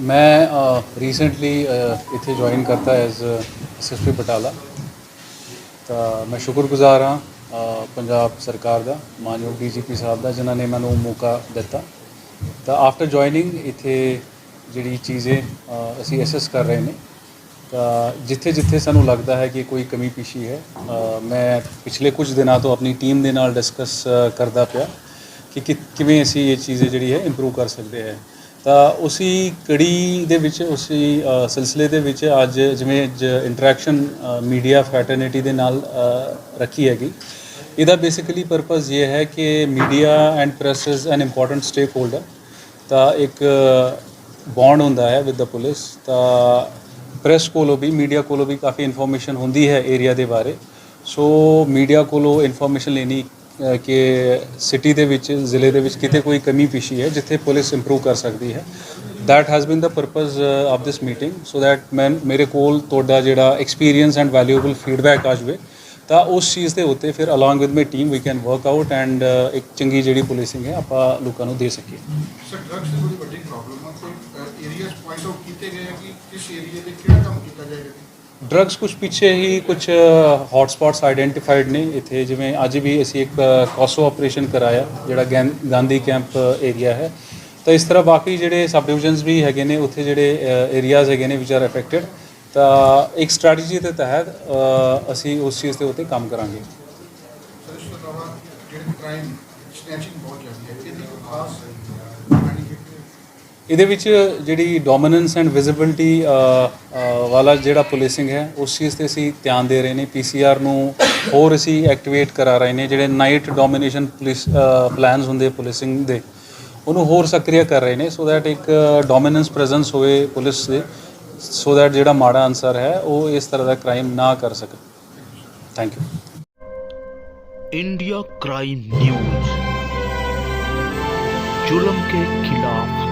ਮੈਂ ਰੀਸੈਂਟਲੀ ਇੱਥੇ ਜੁਆਇਨ ਕਰਤਾ ਐਜ਼ ਅਸਿਸਟੈਂਟ ਬਟਾਲਾ। ਤਾਂ ਮੈਂ ਸ਼ੁਕਰਗੁਜ਼ਾਰ ਹਾਂ ਪੰਜਾਬ ਸਰਕਾਰ ਦਾ, ਮਾਨਯੋਗ ਡੀਜੀਪੀ ਸਾਹਿਬ ਦਾ, ਜਿਨ੍ਹਾਂ ਨੇ ਮੈਨੂੰ ਮੌਕਾ ਦਿੱਤਾ। ਤਾਂ ਆਫਟਰ ਜੁਆਇਨਿੰਗ ਇੱਥੇ ਜਿਹੜੀ ਚੀਜ਼ੇ ਅਸੀਂ ਅਸੈਸ ਕਰ ਰਹੇ ਨੇ। ਤਾਂ ਜਿੱਥੇ ਜਿੱਥੇ ਸਾਨੂੰ ਲੱਗਦਾ ਹੈ ਕਿ ਕੋਈ ਕਮੀ ਪੇਸ਼ੀ ਹੈ ਮੈਂ ਪਿਛਲੇ ਕੁਝ ਦਿਨਾਂ ਤੋਂ ਆਪਣੀ ਟੀਮ ਦੇ ਨਾਲ ਡਿਸਕਸ ਕਰਦਾ ਪਿਆ ਕਿ ਕਿਵੇਂ ਅਸੀਂ ਇਹ ਚੀਜ਼ ਜਿਹੜੀ ਹੈ ਇੰਪਰੂਵ ਕਰ ਸਕਦੇ ਹੈ। ਤਾਂ ਉਸੀ ਕੜੀ ਦੇ ਵਿੱਚ, ਉਸੀ ਸਿਲਸਿਲੇ ਦੇ ਵਿੱਚ ਅੱਜ ਜਿਵੇਂ ਇੰਟਰੈਕਸ਼ਨ ਮੀਡੀਆ ਫੈਟਰਨਿਟੀ ਦੇ ਨਾਲ ਰੱਖੀ ਹੈਗੀ। ਇਹਦਾ ਬੇਸਿਕਲੀ ਪਰਪਸ ਇਹ ਹੈ ਕਿ media and press is an important stakeholder ਤਾਂ ਇੱਕ ਬੌਂਡ ਹੁੰਦਾ ਹੈ ਵਿਦ ਦਾ ਪੁਲਿਸ ਤਾਂ ਪ੍ਰੈਸ ਕੋਲੋਂ ਵੀ ਮੀਡੀਆ ਕੋਲੋਂ ਵੀ ਕਾਫੀ ਇਨਫੋਰਮੇਸ਼ਨ ਹੁੰਦੀ ਹੈ ਏਰੀਆ ਦੇ ਬਾਰੇ। ਸੋ ਮੀਡੀਆ ਕੋਲੋਂ ਇਨਫੋਰਮੇਸ਼ਨ ਲੈਣੀ ਕਿ ਸਿਟੀ ਦੇ ਵਿੱਚ ਜ਼ਿਲ੍ਹੇ ਦੇ ਵਿੱਚ ਕਿਤੇ ਕੋਈ ਕਮੀ ਪੇਸ਼ੀ ਹੈ ਜਿੱਥੇ ਪੁਲਿਸ ਇੰਪਰੂਵ ਕਰ ਸਕਦੀ ਹੈ। That has been the purpose uh, of this meeting. So that ਮੈਂ ਮੇਰੇ ਕੋਲ ਤੁਹਾਡਾ ਜਿਹੜਾ ਐਕਸਪੀਰੀਅੰਸ ਐਂਡ ਵੈਲਿਊਏਬਲ ਫੀਡਬੈਕ ਆ ਜਾਵੇ ਤਾਂ ਉਸ ਚੀਜ਼ ਦੇ ਉੱਤੇ ਫਿਰ along with my team we can work out and ਇੱਕ ਚੰਗੀ ਜਿਹੜੀ ਪੁਲਿਸਿੰਗ ਹੈ ਆਪਾਂ ਲੋਕਾਂ ਨੂੰ ਦੇ ਸਕੀਏ। ਸਰ ਡਰੱਗਸ ਦੀ ਬੜੀ ਵੱਡੀ ਪ੍ਰੋਬਲਮ ਹੈ ਕੋਈ? ਏਰੀਆਸ ਪੁਆਇੰਟ ਆਊਟ ਕੀਤੇ ਗਏ ਹੈ ਕਿ ਕਿਸ ਏਰੀਆ ਦੇ ਕਿਹੜਾ ਕੰਮ ਕੀਤਾ ਜਾਏਗਾ ਡਰੱਗਸ ਕੁਝ ਪਿੱਛੇ ਹੀ ਕੁਝ ਹੌਟ ਸਪੌਟਸ ਆਈਡੈਂਟੀਫਾਈਡ ਨੇ ਇੱਥੇ ਜਿਵੇਂ ਅੱਜ ਵੀ ਅਸੀਂ ਇੱਕ ਕੋਸੋ ਆਪਰੇਸ਼ਨ ਕਰਾਇਆ ਜਿਹੜਾ ਗਾਂਧੀ ਕੈਂਪ ਏਰੀਆ ਹੈ ਤਾਂ ਇਸ ਤਰ੍ਹਾਂ ਬਾਕੀ ਜਿਹੜੇ ਸਬ ਡਿਵੀਜ਼ਨਸ ਵੀ ਹੈਗੇ ਨੇ ਉੱਥੇ ਜਿਹੜੇ ਏਰੀਆਜ਼ ਹੈਗੇ ਨੇ ਵਿਚ ਆਰ ਅਫੈਕਟਡ ਤਾਂ ਇੱਕ ਸਟ੍ਰੈਟਜੀ ਦੇ ਤਹਿਤ ਅਸੀਂ ਉਸ ਚੀਜ਼ ਦੇ ਉੱਤੇ ਕੰਮ ਕਰਾਂਗੇ ਸਰ ਇਸ ਤੋਂ ਇਲਾਵਾ ਜਿਹੜੇ ਕ੍ਰਾਈਮ ਸਨੈਚਿੰਗ ਬਹੁਤ ਜ਼ਿਆਦਾ ਹੈ ਇਹਦੀ ਕੋਈ ਖਾਸ planning ਕੀਤੀ ਹੈ? ਇਹਦੇ ਵਿੱਚ ਜਿਹੜੀ ਡੋਮੀਨੈਂਸ ਐਂਡ ਵਿਜ਼ਿਬਿਲਟੀ ਵਾਲਾ ਜਿਹੜਾ ਪੁਲਿਸਿੰਗ ਹੈ, ਉਸ ਚੀਜ਼ ਤੇ ਅਸੀਂ ਧਿਆਨ ਦੇ ਰਹੇ ਨੇ। ਪੀਸੀਆਰ ਨੂੰ ਹੋਰ ਅਸੀਂ ਐਕਟੀਵੇਟ ਕਰਾ ਰਹੇ ਨੇ, ਜਿਹੜੇ ਨਾਈਟ ਡੋਮੀਨੇਸ਼ਨ ਪੁਲਿਸ ਪਲਾਨਸ ਹੁੰਦੇ ਪੁਲਿਸਿੰਗ ਦੇ, ਉਹਨੂੰ ਹੋਰ ਸਕ੍ਰਿਆ ਕਰ ਰਹੇ ਨੇ ਸੋ ਦੈਟ ਇੱਕ ਡੋਮੀਨੈਂਸ ਪ੍ਰੈਜ਼ੈਂਸ ਹੋਵੇ ਪੁਲਿਸ ਦੇ ਸੋ ਦੈਟ ਜਿਹੜਾ ਮਾੜਾ ਅਨਸਰ ਹੈ, ਉਹ ਇਸ ਤਰ੍ਹਾਂ ਦਾ ਕ੍ਰਾਈਮ ਨਾ ਕਰ ਸਕੇ। Thank you India crime news जुलम के खिलाफ